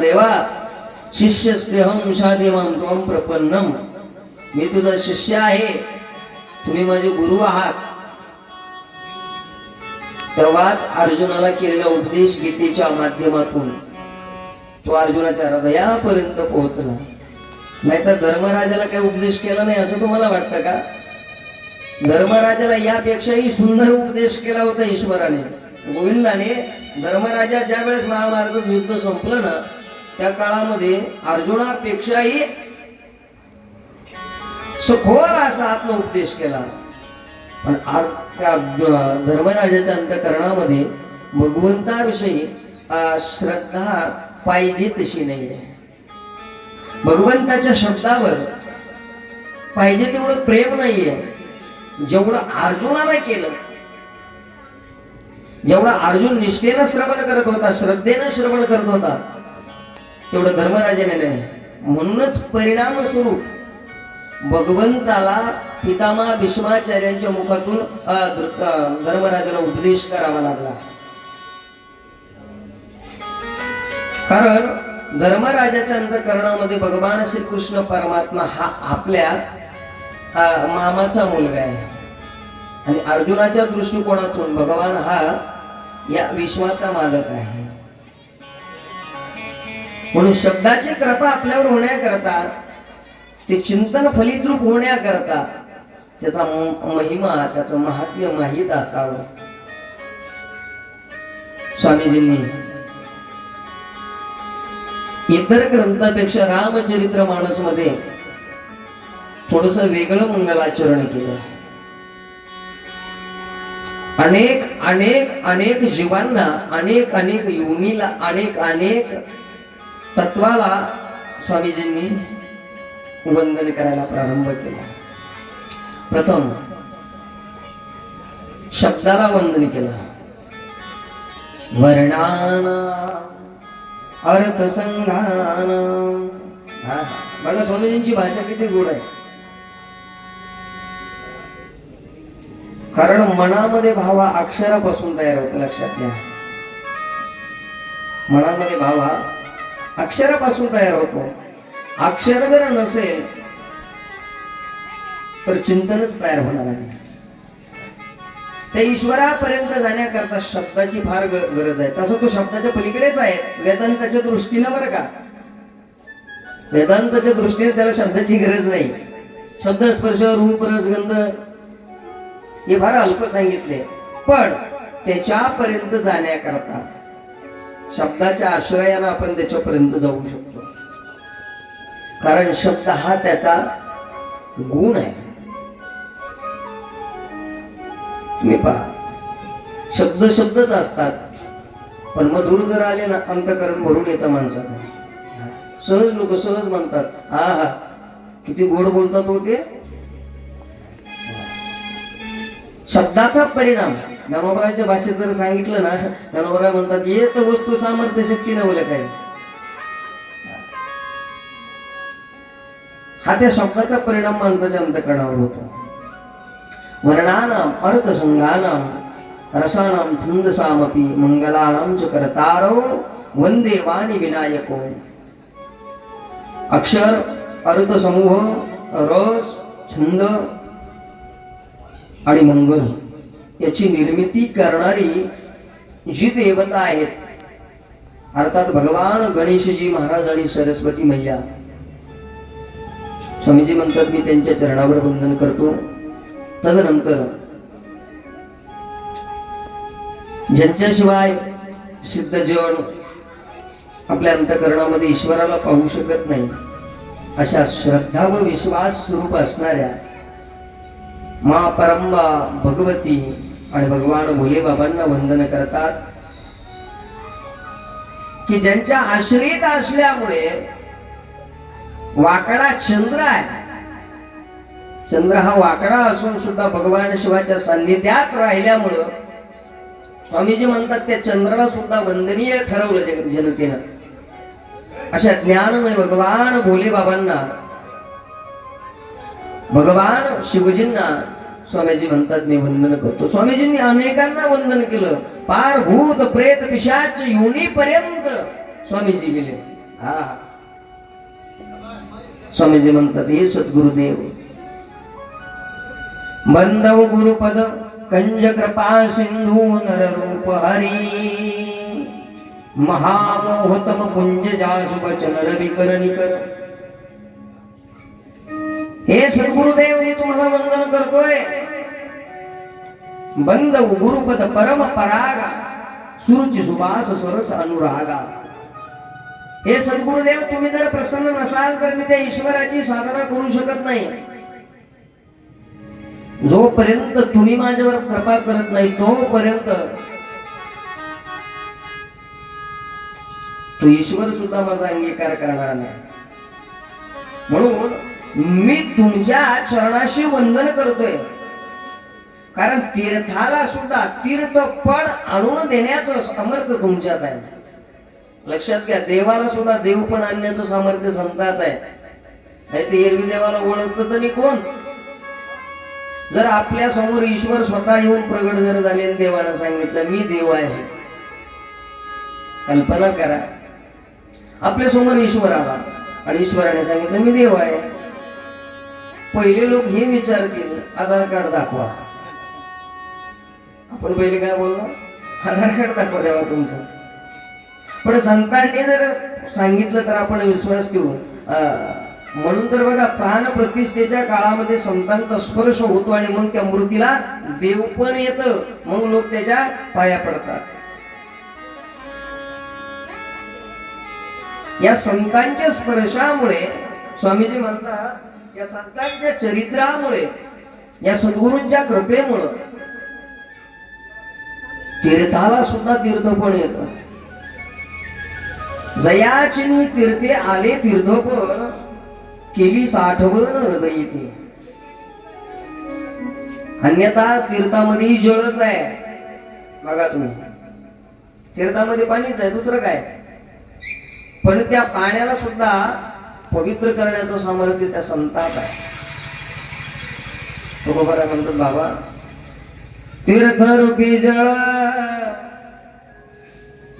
देवा शिष्यस्तेहम शाधिमाम त्वम प्रपन्नम. मी तुझा शिष्य आहे. तुम्ही माझे गुरु आहात. तेव्हाच अर्जुनाला केलेला उपदेश गीतेच्या माध्यमातून. तो अर्जुनाच्या हृदयापर्यंत पोहोचला. नाहीतर धर्मराजाला काही उपदेश केला नाही असं तुम्हाला वाटतं का? धर्मराजाला यापेक्षाही सुंदर उपदेश केला होता ईश्वराने. गोविंदाने धर्मराजा ज्या वेळेस महाभारत युद्ध संपलं ना त्या काळामध्ये अर्जुनापेक्षाही सखोल असा आत्मउपदेश केला. पण त्या धर्मराजाच्या अंतकरणामध्ये भगवंताविषयी श्रद्धा पाहिजे तशी नाही आहे भगवंताच्या शब्दावर पाहिजे तेवढं प्रेम नाहीये. जेवढं अर्जुनाने केलं जेवढा अर्जुन निष्ठेनं श्रवण करत होता श्रद्धेनं श्रवण करत होता तेवढं धर्मराजाने नाही. म्हणूनच परिणाम स्वरूप भगवंताला पितामा भीष्माचार्यांच्या मुखातून धर्मराजाला उपदेश करावा लागला. कारण धर्मराजाच्या अंतकरणामध्ये भगवान श्रीकृष्ण परमात्मा हा आपल्या मामाचा मुलगा आहे. आणि अर्जुनाच्या दृष्टिकोनातून भगवान हा या विश्वाचा मालक आहे. म्हणून शब्दाची कृपा आपल्यावर होण्याकरता ते चिंतन फलिद्रूप होण्याकरता त्याचा महिमा त्याचं महात्म्य माहीत असावं. स्वामीजींनी इतर ग्रंथापेक्षा रामचरित्र माणसमध्ये थोडस वेगळं मंगलाचरण केलं. अनेक अनेक अनेक जीवांना अनेक अनेक योनीला अनेक अनेक तत्वाला स्वामीजींनी वंदन करायला प्रारंभ केला. प्रथम शब्दाला वंदन केलं. वर्णाना अर्थसंघान. हा बघा स्वामीजींची भाषा किती गोड आहे. कारण मनामध्ये भावा अक्षरापासून तयार होतो लक्षात घ्या. मनामध्ये भावा अक्षरापासून तयार होतो. अक्षर जर नसेल तर चिंतनच तयार होणार आहे. त्या ईश्वरापर्यंत जाण्याकरता शब्दाची फार गरज आहे. तसं तो शब्दाच्या पलीकडेच आहे. वेदांताच्या दृष्टीनं बरं का? वेदांताच्या दृष्टीने त्याला शब्दाची गरज नाही. शब्द स्पर्श रूप रस गंध हे फार अल्प सांगितले. पण त्याच्यापर्यंत जाण्याकरता शब्दाच्या आश्रयानं आपण त्याच्यापर्यंत जाऊ शकतो. कारण शब्द हा त्याचा गुण आहे. तुम्ही पहा. शब्द शब्दच असतात. पण मधुर जर आले ना अंतकरण भरून येतं माणसाचं. सहज लोक सहज म्हणतात हा हा किती गोड बोलतात हो ते. शब्दाचा परिणाम. ज्ञानोबराच्या भाषेत जर सांगितलं ना ज्ञानोबराय म्हणतात येत वस्तू सामर्थ्य शक्ती न नवलं काय हा त्या शब्दाचा परिणाम माणसाच्या अंतकरणावर होतो. वर्णानाम अर्थसंघानाम रसानाम छंदसामपी मंगलानाम च करतारो वंदे वाणी विनायको। अक्षर अर्थसमूह रस छंद आणि मंगल। याची निर्मिती करणारी जी देवता आहेत अर्थात भगवान गणेशजी महाराज आणि सरस्वती मैया स्वामीजी म्हणतात मी त्यांच्या चरणावर वंदन करतो. तदनंतर ज्यांच्याशिवाय सिद्धजन आपल्या अंतकरणामध्ये ईश्वराला पाहू शकत नाही अशा श्रद्धा व विश्वास स्वरूप असणाऱ्या मा परंबा भगवती आणि भगवान भोले बाबांना वंदन करतात. की ज्यांच्या आश्रित असल्यामुळे वाकडा चंद्र आहे. चंद्र हा वाकडा असून सुद्धा भगवान शिवाच्या सान्निध्यात राहिल्यामुळं स्वामीजी म्हणतात त्या चंद्राला सुद्धा वंदनीय ठरवलं जग जनतेनं. अशा ज्ञानमय भगवान भोले बाबांना भगवान शिवजींना स्वामीजी म्हणतात मी वंदन करतो. स्वामीजींनी अनेकांना वंदन केलं. पार भूत प्रेत पिशाच योनीपर्यंत स्वामीजी गेले. हा. स्वामीजी म्हणतात हे सद्गुरुदेव बंधव गुरुपद कंज कृपा सिंधू नर रूप हरी महामोहतम पुंज जासु वचन रवि कर निकर हे सद्गुरुदेव मी तुम्हाला वंदन करतोय. बंद गुरुपद परम परागा सुरुची सुभाष सरस अनुरागा. हे सद्गुरुदेव तुम्ही जर प्रसन्न नसाल तर मी त्या ईश्वराची साधना करू शकत नाही. जोपर्यंत तुम्ही माझ्यावर कृपा करत नाही तोपर्यंत तो ईश्वर सुद्धा माझा अंगीकार करणार नाही. म्हणून मी तुमच्या चरणाशी वंदन करतोय. कारण तीर्थाला सुद्धा तीर्थ पण आणून देण्याचं सामर्थ्य तुमच्यात आहे. लक्षात घ्या देवाला सुद्धा देव पण आणण्याचं सामर्थ्य संतात आहे. ते एरवी देवाला ओळखतं तरी कोण? जर आपल्यासमोर ईश्वर स्वतः येऊन प्रगट जर झाले देवानं सांगितलं मी देव आहे. कल्पना करा. आपल्यासमोर ईश्वर आला आणि ईश्वराने सांगितलं मी देव आहे. पहिले लोक हे विचारतील आधार कार्ड दाखवा. आपण पहिले काय बोललो? आधार कार्ड दाखवा देवा तुमचं. पण संतांनी जर सांगितलं तर आपण विश्वास ठेवू. म्हणून तर बघा प्राण प्रतिष्ठेच्या काळामध्ये संतांचा स्पर्श होतो आणि मग त्या मूर्तीला देव पण येत. मग लोक त्याच्या पाया पडतात. या संतांच्या स्पर्शामुळे स्वामीजी म्हणतात या संतांच्या चरित्रामुळे या सद्गुरूंच्या कृपेमुळं तीर्थाला सुद्धा तीर्थपण येत. जयाचिनी तीर्थे आले तीर्थपण केली साठवण हृदय ते अन्यथा तीर्थामध्ये जळच आहे. बघा तुम्ही. तीर्थामध्ये पाणीच आहे दुसरं काय? पण त्या पाण्याला सुद्धा पवित्र करण्याचं सामर्थ्य त्या संतात आहे. तुकोबारा म्हणतात बाबा तीर्थ रूपी जळ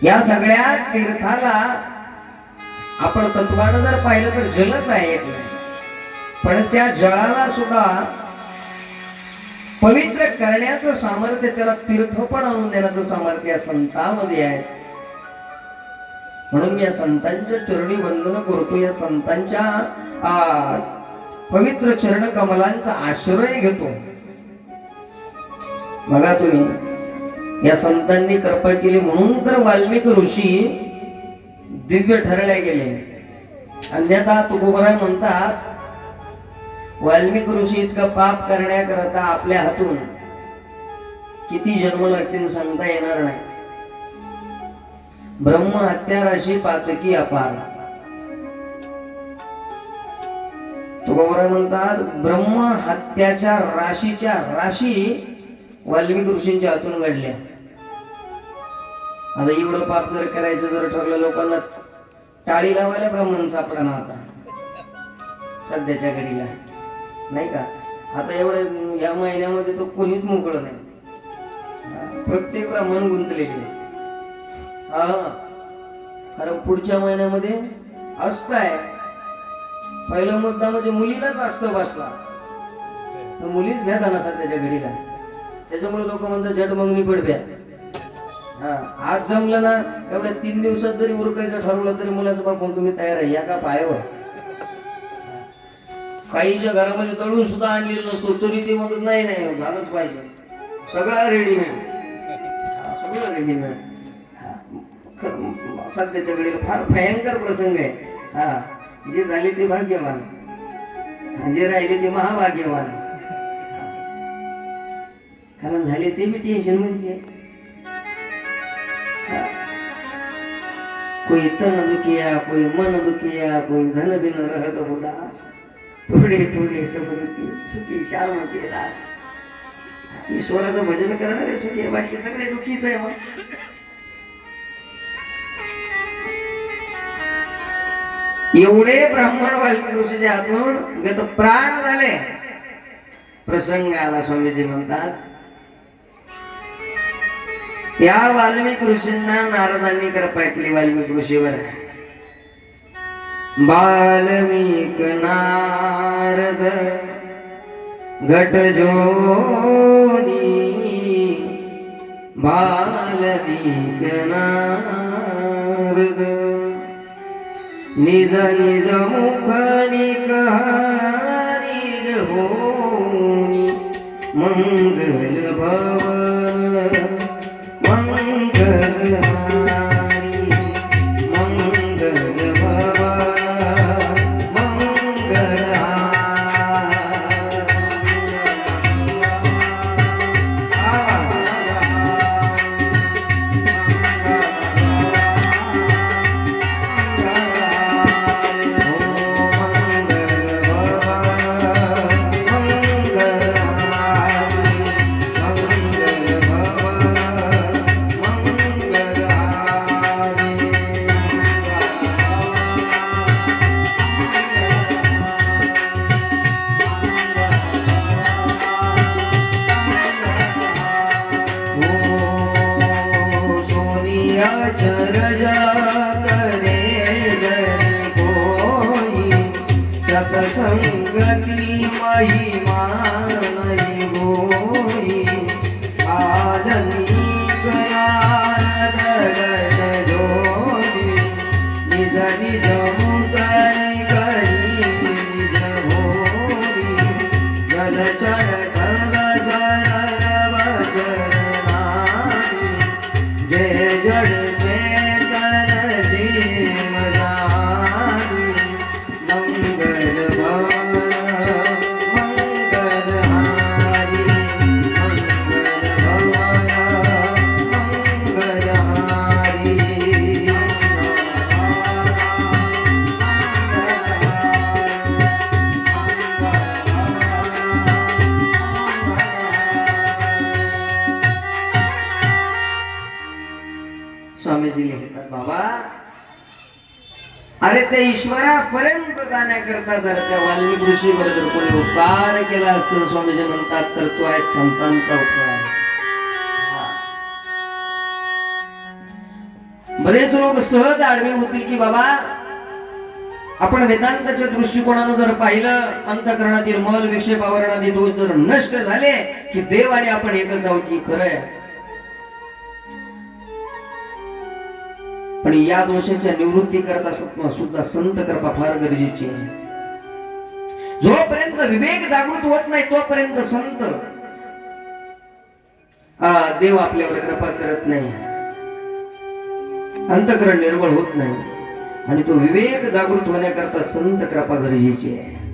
या सगळ्या तीर्थाला आपण तत्वानं जर पाहिलं तर जलच आहे पण त्या जळाला सुद्धा पवित्र करण्याचं सामर्थ्य त्याला तीर्थ पण आणून देण्याचं सामर्थ्य या संतांमध्ये आहे. म्हणून मी या संतांच्या चरणी वंदन करतो. या संतांच्या पवित्र चरण कमलांचा आश्रय घेतो. बघा तुम्ही या संतांनी कृपा केली म्हणून तर वाल्मिक ऋषी दिव्य ठरले गेले. अन्यथा तुकोबराय म्हणतात वाल्मिक ऋषी इतकं पाप करण्याकरता आपल्या हातून किती जन्म लागतील सांगता येणार नाही. ब्रह्म हत्या राशी पातकी अपार. तुकोबराय म्हणतात ब्रह्म हत्याच्या राशीच्या राशी वाल्मिक ऋषींच्या हातून घडल्या. आता एवढं पाप जर करायचं जर ठरलं लोकांना टाळी लावायला ब्राह्मण सापडा आता सध्याच्या घडीला. नाही का? आता एवढ्या या महिन्यामध्ये तो कोणीच मोकळं नाही. प्रत्येक ब्राह्मण गुंतलेले. हा. कारण पुढच्या महिन्यामध्ये असताय पहिला मुद्दा म्हणजे मुलीलाच असतो बसला तर मुलीच भेटा ना सध्याच्या घडीला. त्याच्यामुळे लोक म्हणतात झट मंगणी पडब्या. हा. आज जमलं ना एवढ्या तीन दिवसात जरी उरकायचं ठरवलं तरी मुलाचं बाप म्हणून तुम्ही तयार आहे. या का पायावर? काहीच्या घरामध्ये तळून सुद्धा आणलेलं नसतो तरी ते म्हणत नाही नाही झालंच पाहिजे. सगळं रेडीमेड सगळं रेडीमेड सध्याच्या घडीला फार भयंकर प्रसंग आहे. हा जे झाले ते भाग्यवान. जे राहिले ते महाभाग्यवान. कारण झाले ते बी टेन्शन म्हणजे कोई तन दुखिया कोई मन दुखिया कोई धन बिन रहत उदास. थोडे थोडे सब दुखी सुखी श्याम के दास ईश्वराचं भजन करणारे सुखी बाकी सगळे दुखीच आहे मग. एवढे ब्राह्मण वाल्मिक ऋषीच्या हातून गत प्राण झाले. प्रसंग आला स्वामीजी म्हणतात या वाल्मिक ऋषींना नारदांनी कृपा केली वाल्मिक ऋषीवर. बाल्मिक नारद घट जोनी बाल्मिक नारद. निज निज मुख निज त्या ईश्वरापर्यंत जाण्याकरता जर त्या वाल्मिक ऋषीवर जर कोणी उपकार केला असतो स्वामीजी म्हणतात तर तो आहे संतांचा उपकार. बरेच लोक सहज आडवे होतील की बाबा आपण वेदांताच्या दृष्टिकोनानं जर पाहिलं अंतकरणातील मल विक्षेप आवरणादी दोष जर नष्ट झाले की देव आणि आपण एकच आहोत की खरं आहे? पण या दोषाच्या निवृत्ती करता सुद्धा संत कृपा फार गरजेची आहे. जोपर्यंत विवेक जागृत होत नाही तोपर्यंत संत देव आपल्यावर कृपा करत नाही. अंतकरण निर्मळ होत नाही. आणि तो विवेक जागृत होण्याकरता संत कृपा गरजेची आहे.